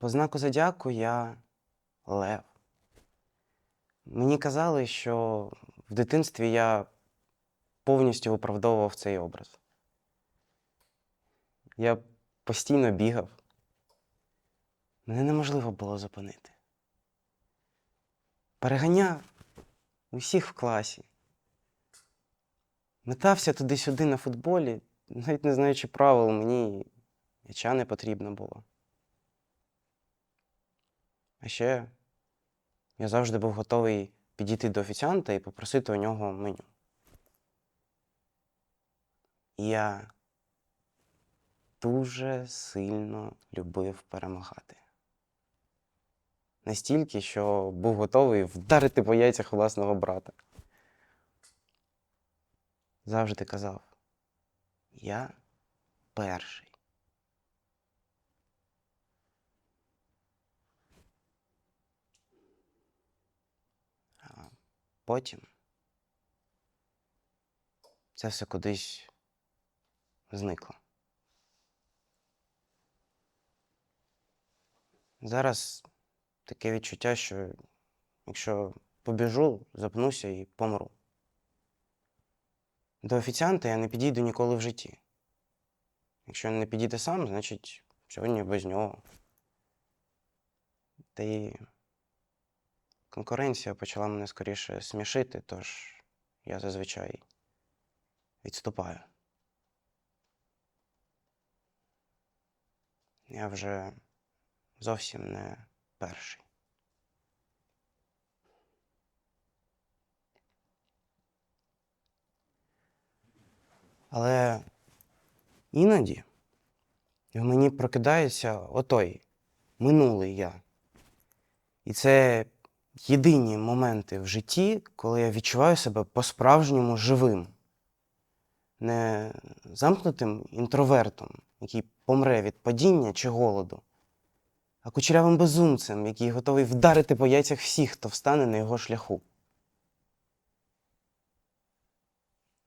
По знаку зодіаку я лев. Мені казали, що в дитинстві я повністю виправдовував цей образ. Я постійно бігав. Мене неможливо було зупинити. Переганяв усіх в класі. Метався туди-сюди на футболі, навіть не знаючи правил, мені м'яча не потрібно було. А ще я завжди був готовий підійти до офіціанта і попросити у нього меню. Я дуже сильно любив перемагати. Настільки, що був готовий вдарити по яйцях власного брата. Завжди казав: Я перший. Потім це все кудись зникло. Зараз таке відчуття, що якщо побіжу, запнуся і помру. До офіціанта я не підійду ніколи в житті. Якщо він не підійде сам, значить сьогодні без нього. Та й конкуренція почала мене скоріше смішити, тож я зазвичай відступаю. Я вже зовсім не перший. Але іноді в мені прокидається отой минулий я. І це єдині моменти в житті, коли я відчуваю себе по-справжньому живим. Не замкнутим інтровертом, який помре від падіння чи голоду, а кучерявим безумцем, який готовий вдарити по яйцях всіх, хто встане на його шляху.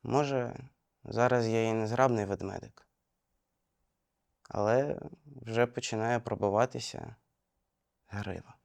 Може, зараз я і незграбний ведмедик, але вже починає пробиватися грива.